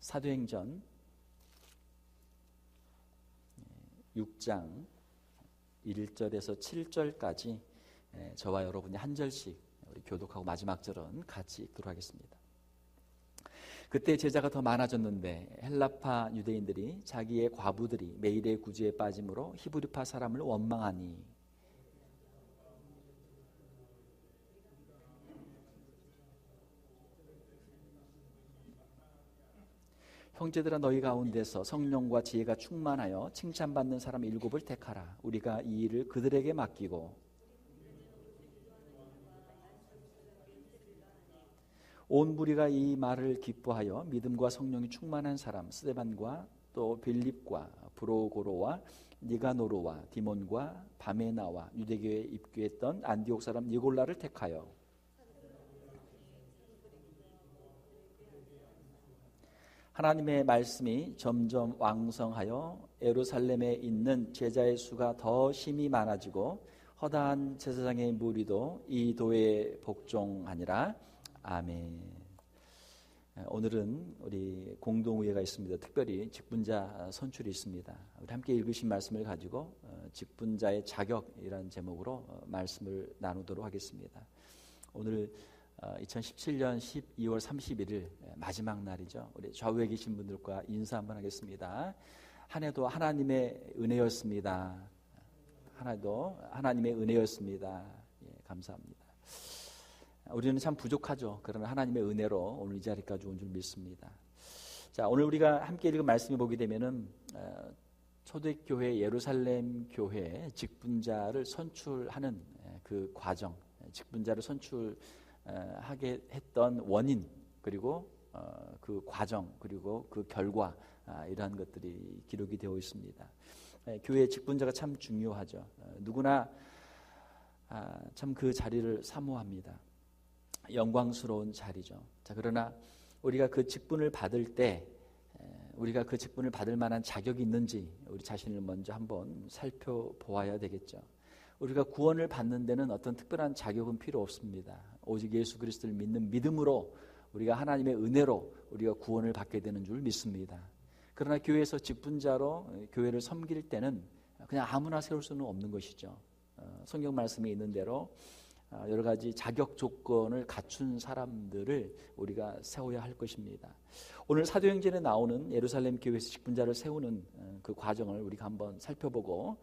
사도행전 6장 1절에서 7절까지 저와 여러분이 한 절씩 우리 교독하고 마지막 절은 같이 읽도록 하겠습니다. 그때 제자가 더 많아졌는데 헬라파 유대인들이 자기의 과부들이 매일의 구제에 빠짐으로 히브리파 사람을 원망하니 형제들아 너희 가운데서 성령과 지혜가 충만하여 칭찬받는 사람 일곱을 택하라. 우리가 이 일을 그들에게 맡기고 온 무리가 이 말을 기뻐하여 믿음과 성령이 충만한 사람 스데반과 또 빌립과 브로고로와 니가노로와 디몬과 바메나와 유대교에 입교했던 안디옥 사람 니골라를 택하여 하나님의 말씀이 점점 왕성하여 에루살렘에 있는 제자의 수가 더 심히 많아지고 허다한 제사장의 무리도 이 도에 복종하니라 아멘. 오늘은 우리 공동의회가 있습니다. 특별히 직분자 선출이 있습니다. 우리 함께 읽으신 말씀을 가지고 어, 직분자의 자격이라는 제목으로 어, 말씀을 나누도록 하겠습니다. 오늘 2017년 12월 31일 마지막 날이죠. 우리 좌우에 계신 분들과 인사 한번 하겠습니다. 한 해도 하나님의 은혜였습니다. 하나도 하나님의 은혜였습니다. 예, 감사합니다. 우리는 참 부족하죠. 그러나 하나님의 은혜로 오늘 이 자리까지 온 줄 믿습니다. 자, 오늘 우리가 함께 읽은 말씀을 보게 되면은 어, 초대교회 예루살렘 교회 직분자를 선출하는 그 과정, 직분자를 선출 하게 했던 원인 그리고 어, 그 과정 그리고 그 결과 아, 이러한 것들이 기록이 되어 있습니다. 교회 직분자가 참 중요하죠. 어, 누구나 아, 참그 자리를 사모합니다. 영광스러운 자리죠. 자 그러나 우리가 그 직분을 받을 때 우리가 그 직분을 받을 만한 자격이 있는지 우리 자신을 먼저 한번 살펴보아야 되겠죠. 우리가 구원을 받는 데는 어떤 특별한 자격은 필요 없습니다. 오직 예수 그리스도를 믿는 믿음으로 우리가 하나님의 은혜로 우리가 구원을 받게 되는 줄 믿습니다. 그러나 교회에서 직분자로 교회를 섬길 때는 그냥 아무나 세울 수는 없는 것이죠. 어, 성경 말씀에 있는 대로 어, 여러 가지 자격 조건을 갖춘 사람들을 우리가 세워야 할 것입니다. 오늘 사도행전에 나오는 예루살렘 교회에서 직분자를 세우는 어, 그 과정을 우리가 한번 살펴보고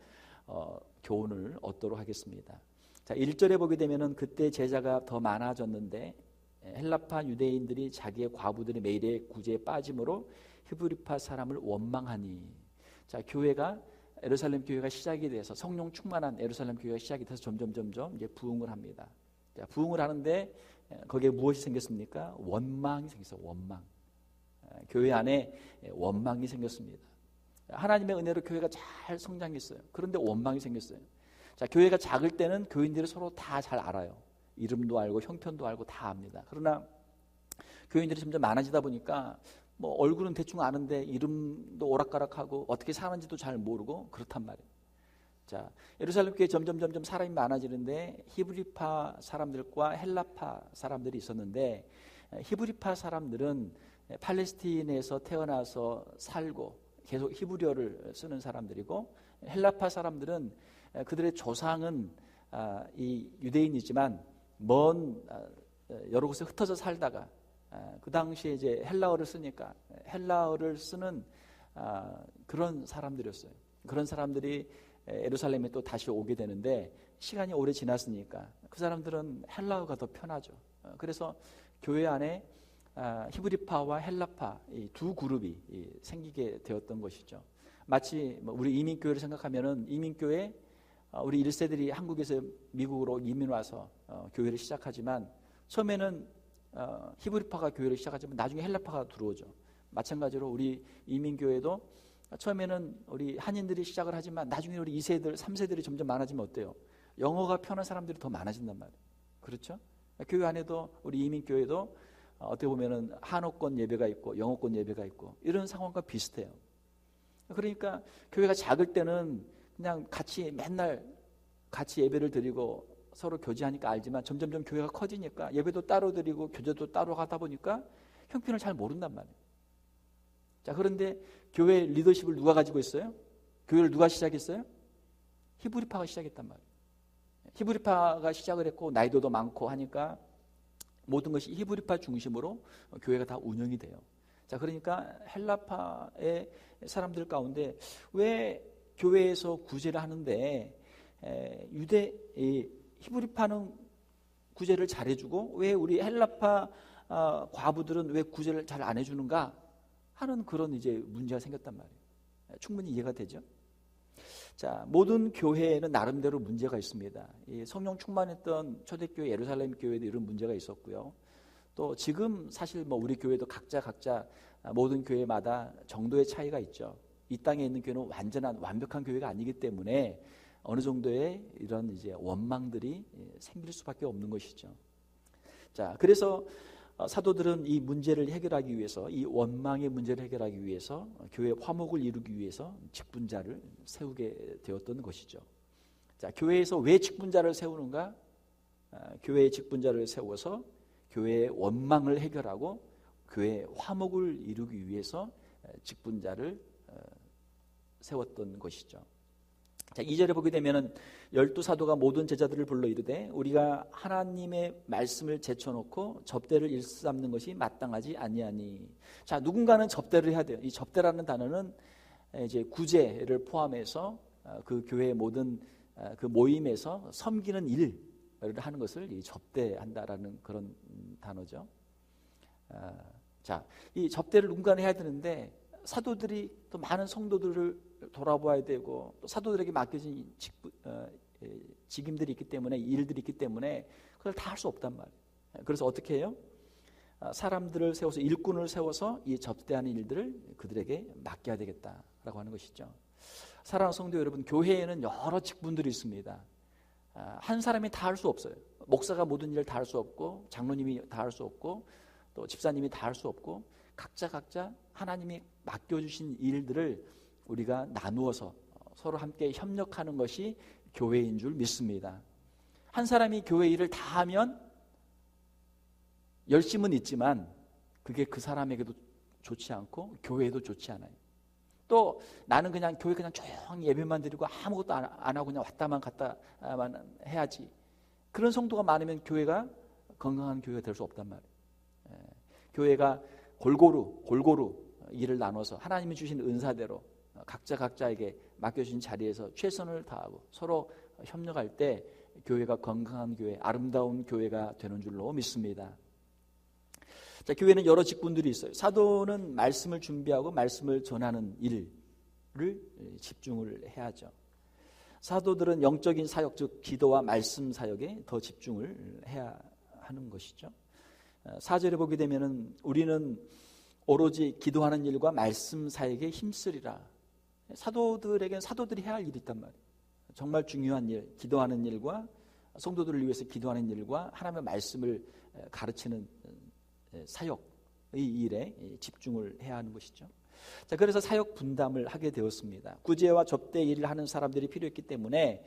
어, 교훈을 얻도록 하겠습니다. 자, 1절에 보게 되면은 그때 제자가 더 많아졌는데 헬라파 유대인들이 자기의 과부들의 매일의 구제에 빠짐으로 히브리파 사람을 원망하니 자, 교회가 에루살렘 교회가 시작이 돼서 성령 충만한 에루살렘 교회가 시작이 돼서 점점 점점 이제 부흥을 합니다. 자, 부흥을 하는데 거기에 무엇이 생겼습니까? 원망이 생겼어요. 원망. 교회 안에 원망이 생겼습니다. 하나님의 은혜로 교회가 잘 성장했어요. 그런데 원망이 생겼어요. 자, 교회가 작을 때는 교인들이 서로 다 잘 알아요. 이름도 알고 형편도 알고 다 압니다. 그러나 교인들이 점점 많아지다 보니까 뭐 얼굴은 대충 아는데 이름도 오락가락하고 어떻게 사는지도 잘 모르고 그렇단 말이에요. 자, 예루살렘 교회 점점 점점 사람이 많아지는데 히브리파 사람들과 헬라파 사람들이 있었는데 히브리파 사람들은 팔레스틴에서 태어나서 살고 계속 히브리어를 쓰는 사람들이고 헬라파 사람들은 그들의 조상은 아, 이 유대인이지만 먼 아, 여러 곳에 흩어져 살다가 아, 그 당시에 이제 헬라어를 쓰니까 헬라어를 쓰는 그런 사람들이었어요. 그런 사람들이 에루살렘에 또 다시 오게 되는데 시간이 오래 지났으니까 그 사람들은 헬라어가 더 편하죠. 어, 그래서 교회 안에 히브리파와 헬라파 이두 그룹이 생기게 되었던 것이죠. 마치 뭐 우리 이민교회를 생각하면은 이민교회 어, 우리 1세들이 한국에서 미국으로 이민 와서 어, 교회를 시작하지만 처음에는 어, 히브리파가 교회를 시작하지만 나중에 헬라파가 들어오죠. 마찬가지로 우리 이민교회도 처음에는 우리 한인들이 시작을 하지만 나중에 우리 2세들, 3세들이 점점 많아지면 어때요? 영어가 편한 사람들이 더 많아진단 말이에요. 그렇죠? 교회 안에도 우리 이민교회도 어떻게 보면은 한어권 예배가 있고 영어권 예배가 있고 이런 상황과 비슷해요. 그러니까 교회가 작을 때는 그냥 같이 맨날 같이 예배를 드리고 서로 교제하니까 알지만 점점점 교회가 커지니까 예배도 따로 드리고 교제도 따로 가다 보니까 형편을 잘 모른단 말이에요. 자, 그런데 교회 리더십을 누가 가지고 있어요? 교회를 누가 시작했어요? 히브리파가 시작했단 말이에요. 히브리파가 시작을 했고 나이도도 많고 하니까 모든 것이 히브리파 중심으로 교회가 다 운영이 돼요. 자, 그러니까 헬라파의 사람들 가운데 왜 교회에서 구제를 하는데 유대 히브리파는 구제를 잘해주고 왜 우리 헬라파 아, 과부들은 왜 구제를 잘 안 해주는가 하는 그런 이제 문제가 생겼단 말이에요. 충분히 이해가 되죠? 자, 모든 교회에는 나름대로 문제가 있습니다. 성령 충만했던 초대교회 예루살렘 교회도 이런 문제가 있었고요. 또 지금 사실 뭐 우리 교회도 각자 각자 모든 교회마다 정도의 차이가 있죠. 이 땅에 있는 교회는 완전한 완벽한 교회가 아니기 때문에 어느 정도의 이런 이제 원망들이 생길 수밖에 없는 것이죠. 자, 그래서 어, 사도들은 이 문제를 해결하기 위해서 이 원망의 문제를 해결하기 위해서 교회 화목을 이루기 위해서 직분자를 세우게 되었던 것이죠. 자, 교회에서 왜 직분자를 세우는가? 아, 교회의 직분자를 세워서 교회의 원망을 해결하고 교회의 화목을 이루기 위해서 직분자를 어, 세웠던 것이죠. 자, 2절에 보게 되면은 열두 사도가 모든 제자들을 불러 이르되 우리가 하나님의 말씀을 제쳐놓고 접대를 일삼는 것이 마땅하지 아니하니. 자, 누군가는 접대를 해야 돼요. 이 접대라는 단어는 이제 구제를 포함해서 어, 그 교회의 모든 어, 그 모임에서 섬기는 일을 하는 것을 접대한다라는 그런 단어죠. 어, 자, 이 접대를 누군가는 해야 되는데 사도들이 또 많은 성도들을 돌아봐야 되고 또 사도들에게 맡겨진 직부, 어, 직임들이 있기 때문에 일들이 있기 때문에 그걸 다 할 수 없단 말이에요. 그래서 어떻게 해요? 아, 사람들을 세워서 일꾼을 세워서 이 접대하는 일들을 그들에게 맡겨야 되겠다라고 하는 것이죠. 사랑하는 성도 여러분, 교회에는 여러 직분들이 있습니다. 아, 한 사람이 다 할 수 없어요. 목사가 모든 일을 다 할 수 없고 장로님이 다 할 수 없고 또 집사님이 다 할 수 없고 각자 각자 하나님이 맡겨주신 일들을 우리가 나누어서 서로 함께 협력하는 것이 교회인 줄 믿습니다. 한 사람이 교회 일을 다 하면 열심은 있지만 그게 그 사람에게도 좋지 않고 교회에도 좋지 않아요. 또 나는 그냥 교회 그냥 조용히 예배만 드리고 아무것도 안, 안 하고 그냥 왔다만 갔다만 해야지. 그런 성도가 많으면 교회가 건강한 교회가 될 수 없단 말이에요. 예. 교회가 골고루 골고루 일을 나눠서 하나님이 주신 은사대로 각자 각자에게 맡겨진 자리에서 최선을 다하고 서로 협력할 때 교회가 건강한 교회, 아름다운 교회가 되는 줄로 믿습니다. 자, 교회는 여러 직분들이 있어요. 사도는 말씀을 준비하고 말씀을 전하는 일을 집중을 해야죠. 사도들은 영적인 사역, 즉 기도와 말씀 사역에 더 집중을 해야 하는 것이죠. 사절에 보게 되면은 우리는 오로지 기도하는 일과 말씀 사역에 힘쓰리라. 사도들에게는 사도들이 해야 할 일이 있단 말이에요. 정말 중요한 일, 기도하는 일과 성도들을 위해서 기도하는 일과 하나님의 말씀을 가르치는 사역의 일에 집중을 해야 하는 것이죠. 자, 그래서 사역 분담을 하게 되었습니다. 구제와 접대 일을 하는 사람들이 필요했기 때문에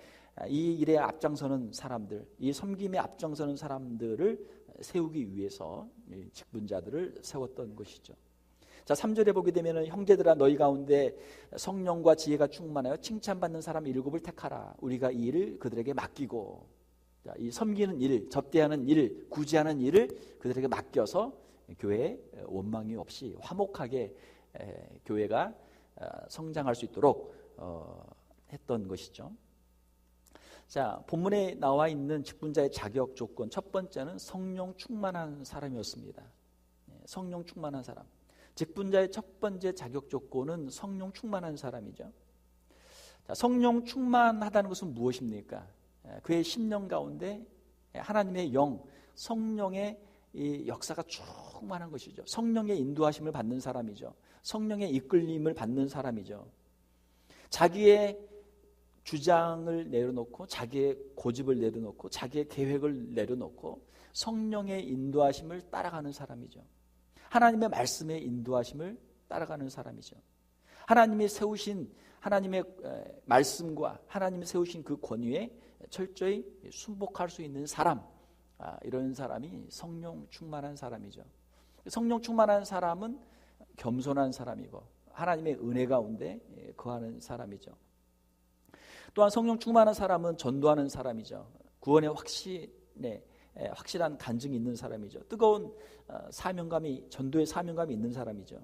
이 일에 앞장서는 사람들, 이 섬김에 앞장서는 사람들을 세우기 위해서 직분자들을 세웠던 것이죠. 자, 3절에 보게 되면 형제들아 너희 가운데 성령과 지혜가 충만하여 칭찬받는 사람 일곱을 택하라. 우리가 이 일을 그들에게 맡기고 자, 이 섬기는 일, 접대하는 일, 구제하는 일을 그들에게 맡겨서 교회에 원망이 없이 화목하게 에, 교회가 어, 성장할 수 있도록 어, 했던 것이죠. 자, 본문에 나와 있는 직분자의 자격 조건 첫 번째는 성령 충만한 사람이었습니다. 예, 성령 충만한 사람. 직분자의 첫 번째 자격 조건은 성령 충만한 사람이죠. 자, 성령 충만하다는 것은 무엇입니까? 그의 심령 가운데 하나님의 영, 성령의 역사가 충만한 것이죠. 성령의 인도하심을 받는 사람이죠. 성령의 이끌림을 받는 사람이죠. 자기의 주장을 내려놓고 자기의 고집을 내려놓고 자기의 계획을 내려놓고 성령의 인도하심을 따라가는 사람이죠. 하나님의 말씀의 인도하심을 따라가는 사람이죠. 하나님이 세우신 하나님의 말씀과 하나님이 세우신 그 권위에 철저히 순복할 수 있는 사람, 아, 이런 사람이 성령 충만한 사람이죠. 성령 충만한 사람은 겸손한 사람이고 하나님의 은혜 가운데 거하는 사람이죠. 또한 성령 충만한 사람은 전도하는 사람이죠. 구원의 확신에 확실한 간증이 있는 사람이죠. 뜨거운 어, 사명감이 전도의 사명감이 있는 사람이죠.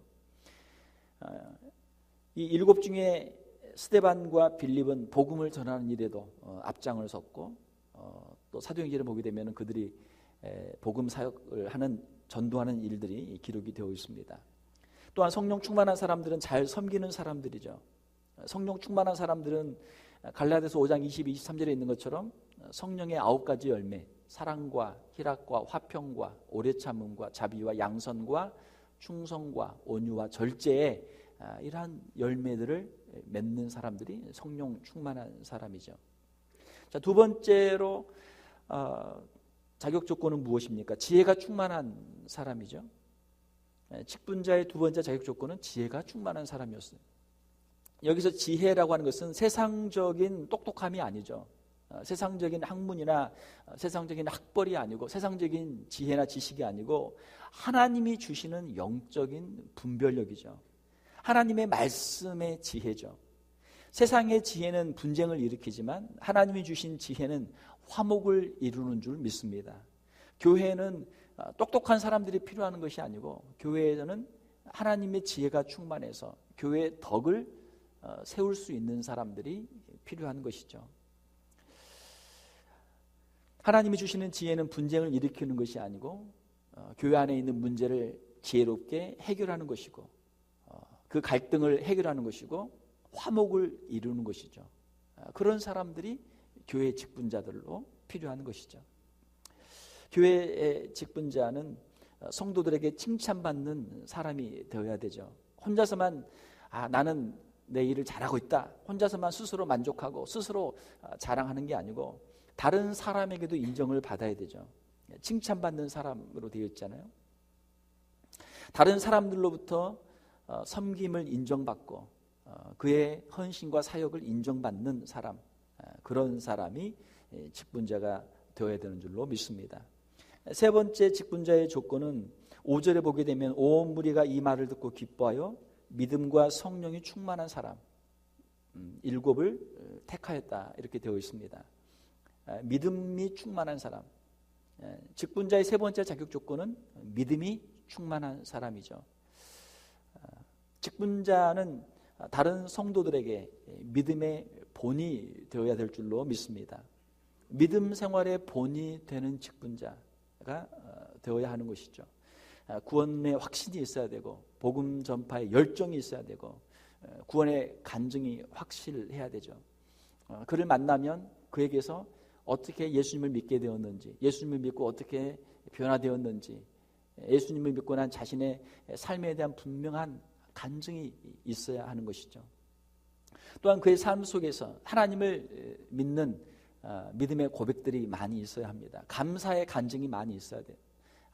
어, 이 일곱 중에 스테반과 빌립은 복음을 전하는 일에도 어, 앞장을 섰고 또 사도행전을 보게 되면 그들이 복음 사역을 하는 전도하는 일들이 기록이 되어 있습니다. 또한 성령 충만한 사람들은 잘 섬기는 사람들이죠. 성령 충만한 사람들은 갈라디아서 5장 22, 23절에 있는 것처럼 성령의 아홉 가지 열매, 사랑과 희락과 화평과 오래 참음과 자비와 양선과 충성과 온유와 절제에 아, 이러한 열매들을 맺는 사람들이 성령 충만한 사람이죠. 자, 두 번째로 어, 자격 조건은 무엇입니까? 지혜가 충만한 사람이죠. 예, 직분자의 두 번째 자격 조건은 지혜가 충만한 사람이었어요. 여기서 지혜라고 하는 것은 세상적인 똑똑함이 아니죠. 어, 세상적인 학문이나 어, 세상적인 학벌이 아니고 세상적인 지혜나 지식이 아니고 하나님이 주시는 영적인 분별력이죠. 하나님의 말씀의 지혜죠. 세상의 지혜는 분쟁을 일으키지만 하나님이 주신 지혜는 화목을 이루는 줄 믿습니다. 교회는 어, 똑똑한 사람들이 필요한 것이 아니고 교회에서는 하나님의 지혜가 충만해서 교회의 덕을 어, 세울 수 있는 사람들이 필요한 것이죠. 하나님이 주시는 지혜는 분쟁을 일으키는 것이 아니고 어, 교회 안에 있는 문제를 지혜롭게 해결하는 것이고 그 갈등을 해결하는 것이고 화목을 이루는 것이죠. 그런 사람들이 교회 직분자들로 필요한 것이죠. 교회의 직분자는 성도들에게 칭찬받는 사람이 되어야 되죠. 혼자서만 아 나는 내 일을 잘하고 있다. 혼자서만 스스로 만족하고 스스로 아, 자랑하는 게 아니고 다른 사람에게도 인정을 받아야 되죠. 칭찬받는 사람으로 되어 있잖아요. 다른 사람들로부터 어, 섬김을 인정받고 어, 그의 헌신과 사역을 인정받는 사람 아, 그런 사람이 직분자가 되어야 되는 줄로 믿습니다. 세 번째 직분자의 조건은 5절에 보게 되면 온 무리가 이 말을 듣고 기뻐하여 믿음과 성령이 충만한 사람 음, 일곱을 어, 택하였다 이렇게 되어 있습니다. 아, 믿음이 충만한 사람 예, 직분자의 세 번째 자격 조건은 믿음이 충만한 사람이죠. 아, 직분자는 다른 성도들에게 믿음의 본이 되어야 될 줄로 믿습니다. 믿음 생활의 본이 되는 직분자 가 어, 되어야 하는 것이죠. 아, 구원의 확신이 있어야 되고 복음 전파의 열정이 있어야 되고 어, 구원의 간증이 확실해야 되죠. 어, 그를 만나면 그에게서 어떻게 예수님을 믿게 되었는지, 예수님을 믿고 어떻게 변화되었는지, 예수님을 믿고 난 자신의 삶에 대한 분명한 간증이 있어야 하는 것이죠. 또한 그의 삶 속에서 하나님을 믿는 어, 믿음의 고백들이 많이 있어야 합니다. 감사의 간증이 많이 있어야 돼요.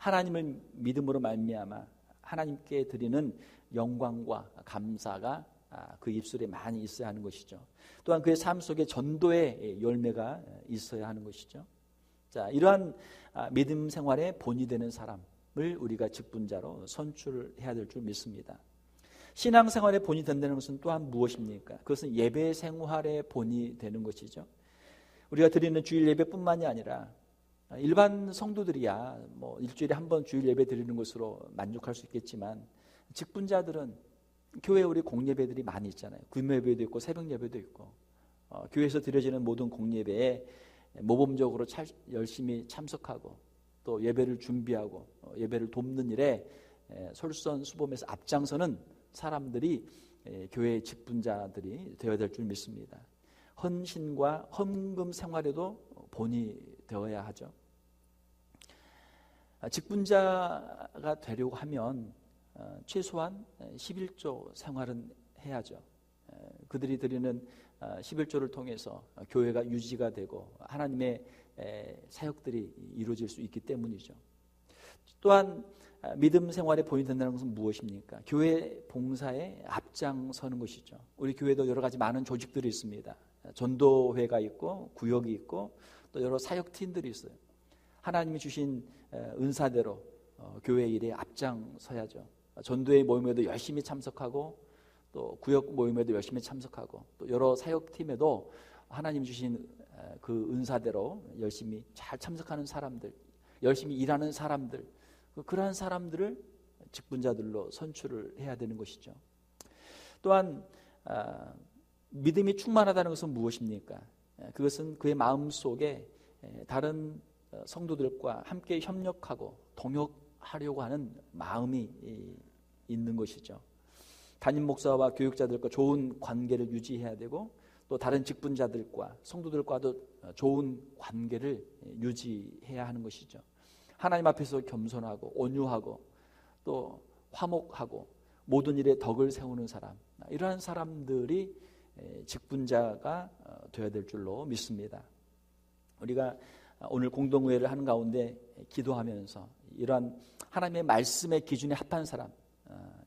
하나님을 믿음으로 말미암아 하나님께 드리는 영광과 감사가 아, 그 입술에 많이 있어야 하는 것이죠. 또한 그의 삶 속에 전도의 열매가 있어야 하는 것이죠. 자, 이러한 아, 믿음 생활의 본이 되는 사람을 우리가 직분자로 선출해야 될 줄 믿습니다. 신앙 생활의 본이 된다는 것은 또한 무엇입니까? 그것은 예배 생활의 본이 되는 것이죠. 우리가 드리는 주일 예배뿐만이 아니라 일반 성도들이야 뭐 일주일에 한 번 주일 예배 드리는 것으로 만족할 수 있겠지만 직분자들은 교회 우리 공예배들이 많이 있잖아요. 구imo 예배도 있고 새벽 예배도 있고 어, 교회에서 드려지는 모든 공예배에 모범적으로 차, 열심히 참석하고 또 예배를 준비하고 어, 예배를 돕는 일에 에, 솔선수범해서 앞장서는 사람들이 에, 교회 직분자들이 되어야 될 줄 믿습니다. 헌신과 헌금 생활에도 본이 되어야 하죠. 아, 직분자가 되려고 하면 어, 최소한 11조 생활은 해야죠. 그들이 드리는 11조를 어, 통해서 교회가 유지가 되고 하나님의 사역들이 이루어질 수 있기 때문이죠. 또한 아, 믿음 생활에 된다는 것은 무엇입니까? 교회 봉사에 앞장서는 것이죠. 우리 교회도 여러 가지 많은 조직들이 있습니다. 전도회가 있고 구역이 있고 또 여러 사역팀들이 있어요. 하나님이 주신 은사대로 어, 교회 일에 앞장서야죠. 전도의 모임에도 열심히 참석하고 또 구역 모임에도 열심히 참석하고 또 여러 사역팀에도 하나님 주신 그 은사대로 열심히 잘 참석하는 사람들, 열심히 일하는 사람들, 그 그러한 사람들을 직분자들로 선출을 해야 되는 것이죠. 또한 아, 믿음이 충만하다는 것은 무엇입니까? 그것은 그의 마음 속에 다른 어, 성도들과 함께 협력하고 동역하려고 하는 마음이 있는 것이죠. 담임 목사와 교육자들과 좋은 관계를 유지해야 되고 또 다른 직분자들과 성도들과도 좋은 관계를 유지해야 하는 것이죠. 하나님 앞에서 겸손하고 온유하고 또 화목하고 모든 일에 덕을 세우는 사람 이러한 사람들이 직분자가 어, 되어야 될 줄로 믿습니다. 우리가 오늘 공동회를 하는 가운데 기도하면서 이러한 하나님의 말씀의 기준에 합한 사람 어,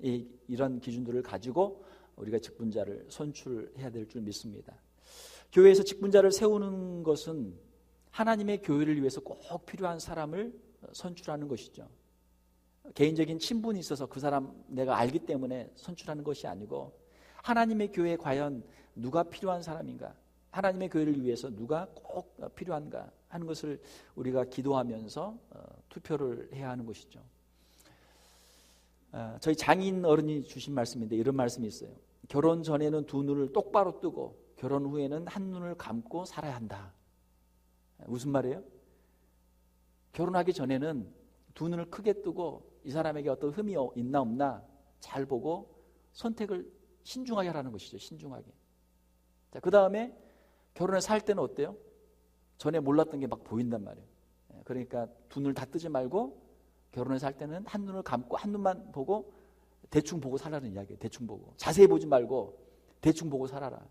이런 기준들을 가지고 우리가 직분자를 선출해야 될 줄 믿습니다. 교회에서 직분자를 세우는 것은 하나님의 교회를 위해서 꼭 필요한 사람을 선출하는 것이죠. 개인적인 친분이 있어서 그 사람 내가 알기 때문에 선출하는 것이 아니고 하나님의 교회에 과연 누가 필요한 사람인가? 하나님의 교회를 위해서 누가 꼭 필요한가 하는 것을 우리가 기도하면서 어, 투표를 해야 하는 것이죠. 어, 저희 장인 어른이 주신 말씀인데 이런 말씀이 있어요. 결혼 전에는 두 눈을 똑바로 뜨고 결혼 후에는 한 눈을 감고 살아야 한다. 무슨 말이에요? 결혼하기 전에는 두 눈을 크게 뜨고 이 사람에게 어떤 흠이 있나 없나 잘 보고 선택을 신중하게 하라는 것이죠. 신중하게. 자, 그 다음에 결혼해서 살 때는 어때요? 전에 몰랐던 게 막 보인단 말이에요. 예, 그러니까 두 눈을 다 뜨지 말고 결혼해서 살 때는 한 눈을 감고 한 눈만 보고 대충 보고 살라는 이야기예요. 대충 보고. 자세히 보지 말고 대충 보고 살아라.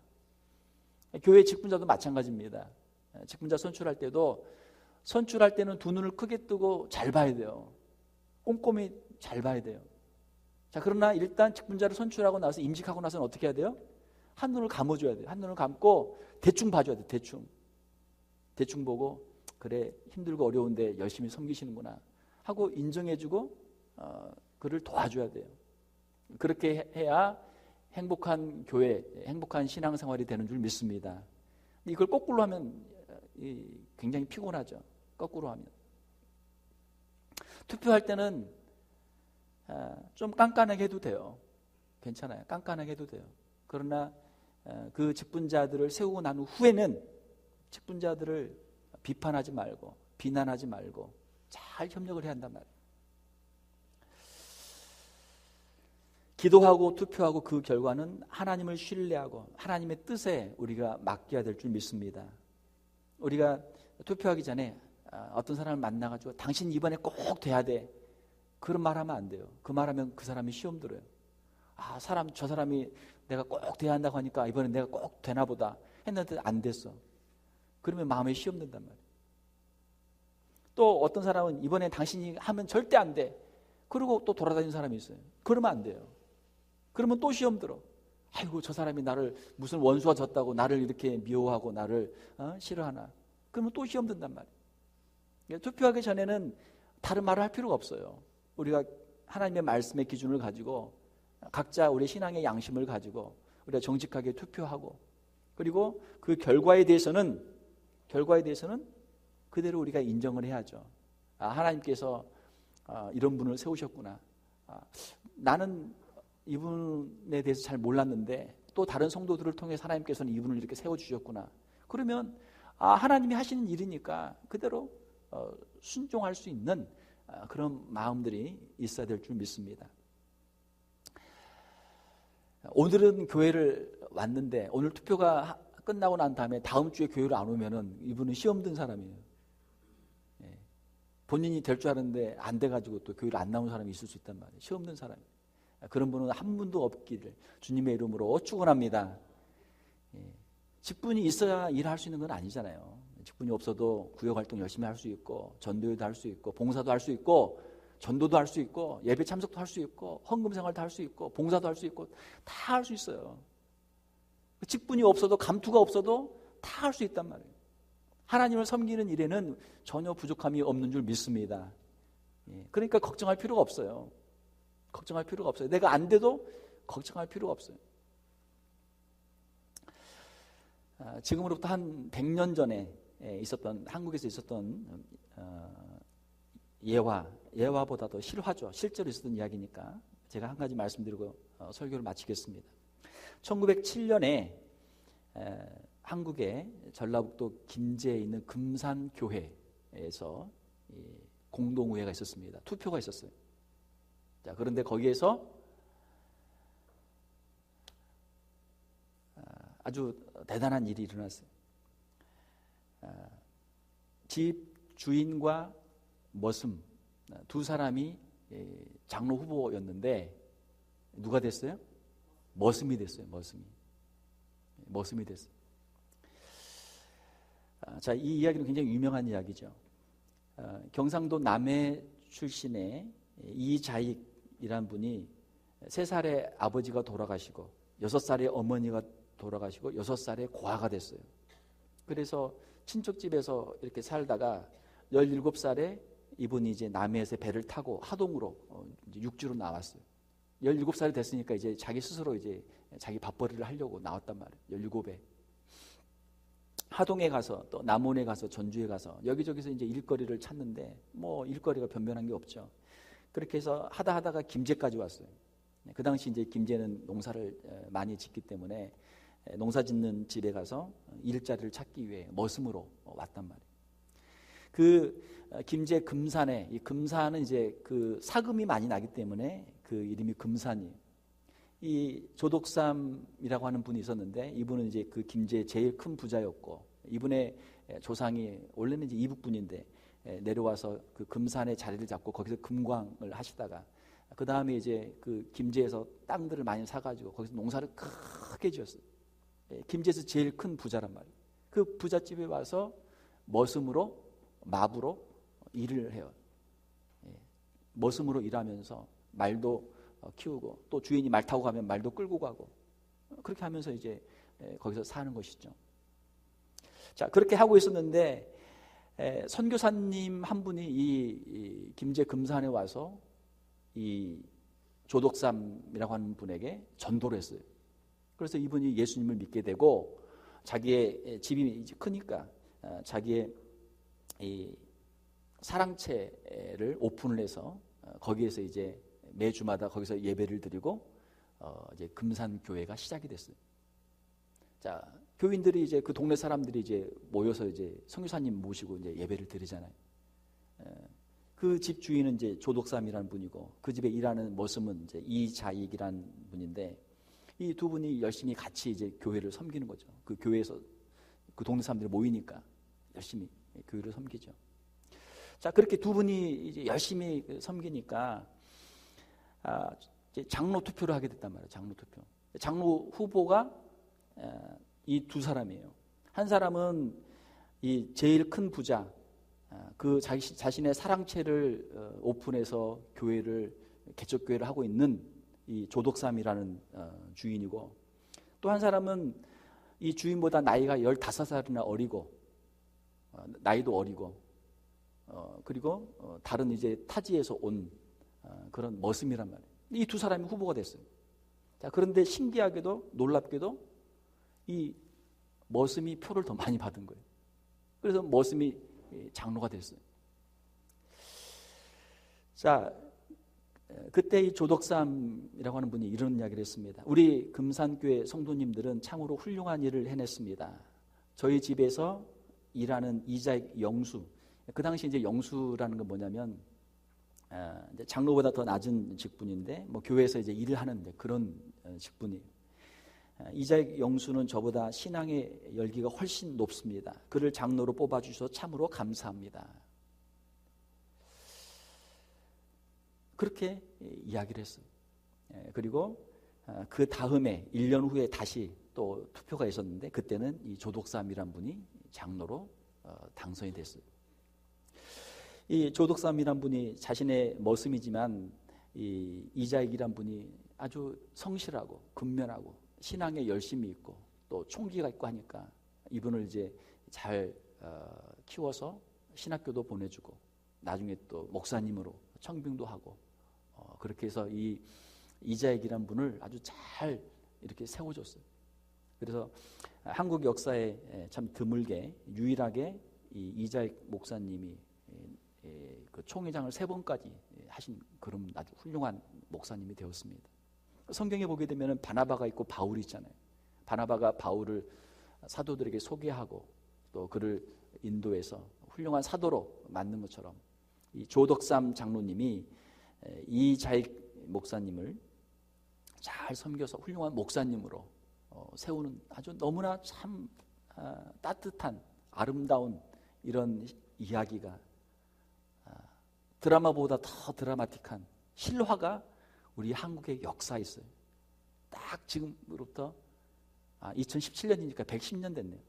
교회 직분자도 마찬가지입니다. 예, 직분자 선출할 때도 선출할 때는 두 눈을 크게 뜨고 잘 봐야 돼요. 꼼꼼히 잘 봐야 돼요. 자, 그러나 일단 직분자를 선출하고 나서 임직하고 나서는 어떻게 해야 돼요? 한 눈을 감아줘야 돼요. 한 눈을 감고 대충 봐줘야 돼요. 대충. 대충 보고, 그래, 힘들고 어려운데 열심히 섬기시는구나. 하고 인정해주고, 어, 그를 도와줘야 돼요. 그렇게 해야 행복한 교회, 행복한 신앙생활이 되는 줄 믿습니다. 이걸 거꾸로 하면 굉장히 피곤하죠. 거꾸로 하면. 투표할 때는 아, 좀 깐깐하게 해도 돼요. 괜찮아요. 깐깐하게 해도 돼요. 그러나 아, 그 직분자들을 세우고 난 후에는 직분자들을 비판하지 말고 비난하지 말고 잘 협력을 해야 한단 말이에요. 기도하고 투표하고 그 결과는 하나님을 신뢰하고 하나님의 뜻에 우리가 맡겨야 될 줄 믿습니다. 우리가 투표하기 전에 아, 어떤 사람을 만나가지고 당신 이번에 꼭 돼야 돼. 그런 말 하면 안 돼요. 그 말하면 그 사람이 시험 들어요. 아, 사람, 저 사람이 내가 꼭 돼야 한다고 하니까 이번에 내가 꼭 되나 보다 했는데 안 됐어. 그러면 마음에 시험 든단 말이에요. 또 어떤 사람은 이번에 당신이 하면 절대 안 돼. 그리고 또 돌아다니는 사람이 있어요. 그러면 안 돼요. 그러면 또 시험 들어. 아이고, 저 사람이 나를 무슨 원수가 졌다고 나를 이렇게 미워하고 나를 어? 싫어하나. 그러면 또 시험 든단 말이에요. 그러니까 투표하기 전에는 다른 말을 할 필요가 없어요. 우리가 하나님의 말씀의 기준을 가지고 각자 우리 신앙의 양심을 가지고 우리가 정직하게 투표하고 그리고 그 결과에 대해서는 결과에 대해서는 그대로 우리가 인정을 해야죠. 아, 하나님께서 아, 이런 분을 세우셨구나. 아, 나는 이분에 대해서 잘 몰랐는데 또 다른 성도들을 통해 하나님께서는 이분을 이렇게 세워 주셨구나. 그러면 아, 하나님이 하시는 일이니까 그대로 어, 순종할 수 있는 어, 그런 마음들이 있어야 될 줄 믿습니다. 오늘은 교회를 왔는데 오늘 투표가 끝나고 난 다음에 다음 주에 교회를 안 오면은 이분은 시험 든 사람이에요. 예. 본인이 될 줄 아는데 안 돼가지고 또 교회를 안 나온 사람이 있을 수 있단 말이에요. 시험 든 사람이. 그런 분은 한 분도 없기를 주님의 이름으로 축원합니다. 예. 직분이 있어야 일할 수 있는 건 아니잖아요. 직분이 없어도 구역 활동 열심히 할 수 있고 전도회도 할 수 있고 봉사도 할 수 있고 전도도 할 수 있고 예배 참석도 할 수 있고 헌금 생활도 할 수 있고 봉사도 할 수 있고 다 할 수 있어요. 직분이 없어도 감투가 없어도 다 할 수 있단 말이에요. 하나님을 섬기는 일에는 전혀 부족함이 없는 줄 믿습니다. 예, 그러니까 걱정할 필요가 없어요. 걱정할 필요가 없어요. 내가 안 돼도 걱정할 필요가 없어요. 아, 지금으로부터 한 100년 전에 있었던 한국에서 있었던 어, 예화, 예화보다도 실화죠. 실제로 있었던 이야기니까 제가 한 가지 말씀드리고 어, 설교를 마치겠습니다. 1907년에 한국의 전라북도 김제에 있는 금산교회에서 공동의회가 있었습니다. 투표가 있었어요. 자, 그런데 거기에서 아, 아주 대단한 일이 일어났어요. 아, 집 주인과 머슴 두 사람이 장로 후보였는데 누가 됐어요? 머슴이 됐어요. 머슴이. 머슴이 됐어요. 아, 자, 이 이야기는 굉장히 유명한 이야기죠. 경상도 남해 출신의 이자익이란 분이 세 살에 아버지가 돌아가시고 여섯 살에 어머니가 돌아가시고 여섯 살에 고아가 됐어요. 그래서 친척 집에서 이렇게 살다가 17살에 이분이 이제 남해에서 배를 타고 하동으로 어, 육지로 나왔어요. 17살이 됐으니까 이제 자기 스스로 이제 자기 밥벌이를 하려고 나왔단 말이에요. 17에. 하동에 가서 또 남원에 가서 전주에 가서 여기저기서 이제 일거리를 찾는데 뭐 일거리가 변변한 게 없죠. 그렇게 해서 하다 하다가 김제까지 왔어요. 네, 그 당시 이제 김제는 농사를 많이 짓기 때문에 농사 짓는 집에 가서 일자리를 찾기 위해 머슴으로 왔단 말이에요. 그 어, 김제 금산에 이 금산은 이제 그 사금이 많이 나기 때문에 그 이름이 금산이에요. 이 조독삼이라고 하는 분이 있었는데 이분은 이제 그 김제 제일 큰 부자였고 이분의 조상이 원래는 이제 이북 분인데 내려와서 그 금산에 자리를 잡고 거기서 금광을 하시다가 그 다음에 이제 그 김제에서 땅들을 많이 사가지고 거기서 농사를 크게 지었어요. 김제에서 제일 큰 부자란 말이에요. 그 부잣집에 와서 머슴으로 마부로 일을 해요. 머슴으로 일하면서 말도 어, 키우고 또 주인이 말 타고 가면 말도 끌고 가고 그렇게 하면서 이제 거기서 사는 것이죠. 자 그렇게 하고 있었는데 선교사님 한 분이 이 김제 금산에 와서 이 조독삼이라고 하는 분에게 전도를 했어요. 그래서 이분이 예수님을 믿게 되고 자기의 집이 크니까 어, 자기의 이 사랑채를 오픈을 해서 어, 거기에서 이제 매주마다 거기서 예배를 드리고 어 이제 금산 교회가 시작이 됐어요. 자 교인들이 이제 그 동네 사람들이 이제 모여서 이제 성교사님 모시고 이제 예배를 드리잖아요. 그 집 주인은 이제 조독삼이라는 분이고 그 집에 일하는 머슴은 이제 이자익이라는 분인데 이 두 분이 열심히 같이 이제 교회를 섬기는 거죠. 그 교회에서 그 동네 사람들이 모이니까 열심히 교회를 섬기죠. 자 그렇게 두 분이 열심히 섬기니까 아, 장로 투표를 하게 됐단 말이에요. 장로 투표. 장로 후보가 이 두 사람이에요. 한 사람은 이 제일 큰 부자, 아, 그 자기, 자신의 사랑채를 어, 오픈해서 교회를 개척교회를 하고 있는 이 조독삼이라는 어, 주인이고 또 한 사람은 이 주인보다 나이가 15살이나 어리고 어, 나이도 어리고 그리고 다른 이제 타지에서 온 그런 머슴이란 말이에요. 이 두 사람이 후보가 됐어요. 자, 그런데 신기하게도 놀랍게도 이 머슴이 표를 더 많이 받은 거예요. 그래서 머슴이 장로가 됐어요. 자, 그때 이 조덕삼이라고 하는 분이 이런 이야기를 했습니다. 우리 금산교회 성도님들은 참으로 훌륭한 일을 해냈습니다. 저희 집에서 일하는 이자익 영수. 그 당시 이제 영수라는 건 뭐냐면 아, 장로보다 더 낮은 직분인데 뭐 교회에서 이제 일을 하는데 그런 어, 직분이에요. 아, 이자익 영수는 저보다 신앙의 열기가 훨씬 높습니다. 그를 장로로 뽑아 주셔서 참으로 감사합니다. 그렇게 이야기를 했어요. 예, 그리고 아, 그 다음에 1년 후에 다시 또 투표가 있었는데 그때는 이 조독삼이란 분이 장로로 어, 당선이 됐어요. 이 조독삼이란 분이 자신의 머슴이지만 이 이자익이란 분이 아주 성실하고 근면하고 신앙에 열심히 있고 또 총기가 있고 하니까 이분을 이제 잘 어, 키워서 신학교도 보내주고 나중에 또 목사님으로 청빙도 하고 어, 그렇게 해서 이 이자익이란 분을 아주 잘 이렇게 세워줬어요. 그래서 한국 역사에 참 드물게 유일하게 이 이자익 목사님이 그 총회장을 세 번까지 하신 그런 아주 훌륭한 목사님이 되었습니다. 성경에 보게 되면 바나바가 있고 바울이 있잖아요. 바나바가 바울을 사도들에게 소개하고 또 그를 인도해서 훌륭한 사도로 만든 것처럼 이 조덕삼 장로님이 이 자익 목사님을 잘 섬겨서 훌륭한 목사님으로 어, 세우는 아주 너무나 참 아, 따뜻한 아름다운 이런 이야기가 아, 드라마보다 더 드라마틱한 실화가 우리 한국의 역사에 있어요. 딱 지금으로부터 아, 2017년이니까 110년 됐네요.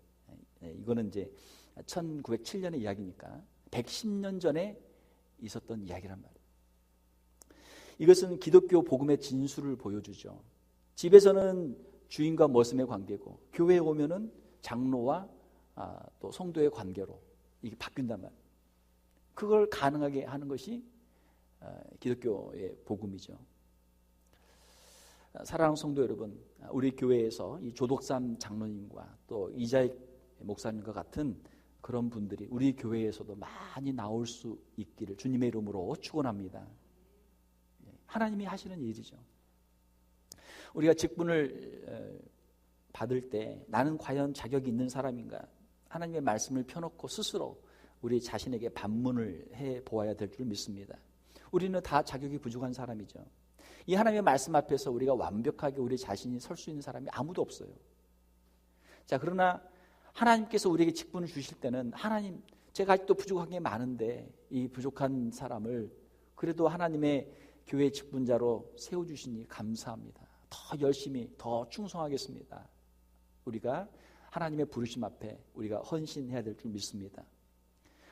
네, 이거는 이제 1907년의 이야기니까 110년 전에 있었던 이야기란 말이에요. 이것은 기독교 복음의 진수를 보여주죠. 집에서는 주인과 머슴의 관계고 교회에 오면은 장로와 아, 또 성도의 관계로 이게 바뀐단 말이에요. 그걸 가능하게 하는 것이 아, 기독교의 복음이죠. 사랑하는 성도 여러분, 우리 교회에서 이 조덕삼 장로님과 또 이자익 목사님과 같은 그런 분들이 우리 교회에서도 많이 나올 수 있기를 주님의 이름으로 축원합니다. 하나님이 하시는 일이죠. 우리가 직분을 받을 때 나는 과연 자격이 있는 사람인가? 하나님의 말씀을 펴놓고 스스로 우리 자신에게 반문을 해 보아야 될 줄 믿습니다. 우리는 다 자격이 부족한 사람이죠. 이 하나님의 말씀 앞에서 우리가 완벽하게 우리 자신이 설 수 있는 사람이 아무도 없어요. 자, 그러나 하나님께서 우리에게 직분을 주실 때는 하나님, 제가 아직도 부족한 게 많은데 이 부족한 사람을 그래도 하나님의 교회 직분자로 세워주시니 감사합니다. 더 열심히, 더 충성하겠습니다. 우리가 하나님의 부르심 앞에 우리가 헌신해야 될 줄 믿습니다.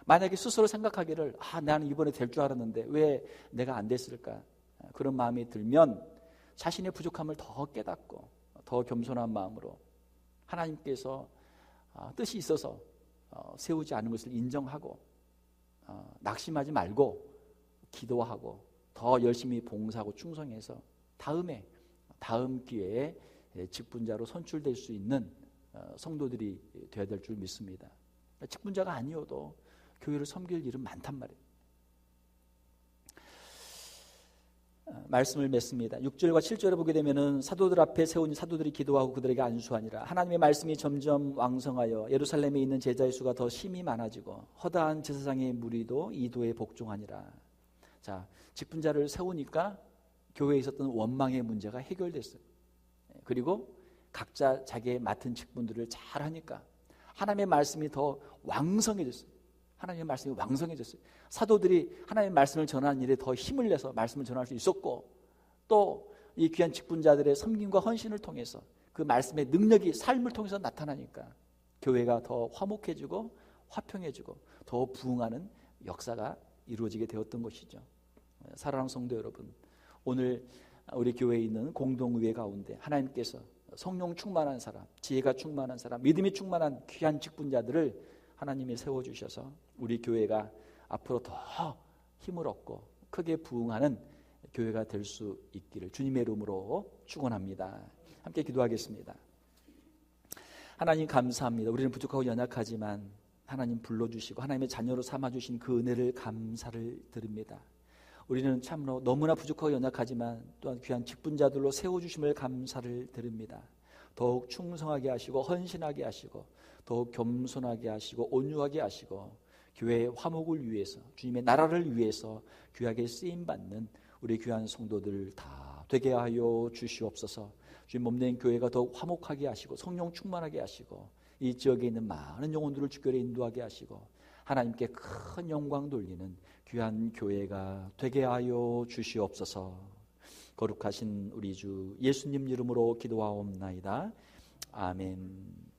만약에 스스로 생각하기를 아 나는 이번에 될 줄 알았는데 왜 내가 안 됐을까 그런 마음이 들면 자신의 부족함을 더 깨닫고 더 겸손한 마음으로 하나님께서 어, 뜻이 있어서 어, 세우지 않은 것을 인정하고 어, 낙심하지 말고 기도하고 더 열심히 봉사하고 충성해서 다음에 다음 기회에 직분자로 선출될 수 있는 성도들이 되어야 될 줄 믿습니다. 직분자가 아니어도 교회를 섬길 일은 많단 말이에요. 말씀을 맺습니다. 6절과 7절에 보게 되면은 사도들 앞에 세운 사도들이 기도하고 그들에게 안수하니라. 하나님의 말씀이 점점 왕성하여 예루살렘에 있는 제자의 수가 더 심히 많아지고 허다한 제사장의 무리도 이도에 복종하니라. 자, 직분자를 세우니까 교회에 있었던 원망의 문제가 해결됐어요. 그리고 각자 자기의 맡은 직분들을 잘 하니까 하나님의 말씀이 더 왕성해졌어요. 하나님의 말씀이 왕성해졌어요. 사도들이 하나님의 말씀을 전하는 일에 더 힘을 내서 말씀을 전할 수 있었고 또 이 귀한 직분자들의 섬김과 헌신을 통해서 그 말씀의 능력이 삶을 통해서 나타나니까 교회가 더 화목해지고 화평해지고 더 부흥하는 역사가 이루어지게 되었던 것이죠. 사랑하는 성도 여러분, 오늘 우리 교회에 있는 공동의회 가운데 하나님께서 성령 충만한 사람, 지혜가 충만한 사람, 믿음이 충만한 귀한 직분자들을 하나님이 세워 주셔서 우리 교회가 앞으로 더 힘을 얻고 크게 부흥하는 교회가 될 수 있기를 주님의 이름으로 축원합니다. 함께 기도하겠습니다. 하나님 감사합니다. 우리는 부족하고 연약하지만 하나님 불러주시고 하나님의 자녀로 삼아주신 그 은혜를 감사를 드립니다. 우리는 참으로 너무나 부족하고 연약하지만 또한 귀한 직분자들로 세워주심을 감사를 드립니다. 더욱 충성하게 하시고 헌신하게 하시고 더욱 겸손하게 하시고 온유하게 하시고 교회의 화목을 위해서 주님의 나라를 위해서 귀하게 쓰임 받는 우리 귀한 성도들 다 되게 하여 주시옵소서. 주님 몸된 교회가 더욱 화목하게 하시고 성령 충만하게 하시고 이 지역에 있는 많은 영혼들을 주교에 인도하게 하시고 하나님께 큰 영광 돌리는 귀한 교회가 되게 하여 주시옵소서. 거룩하신 우리 주 예수님 이름으로 기도하옵나이다. 아멘.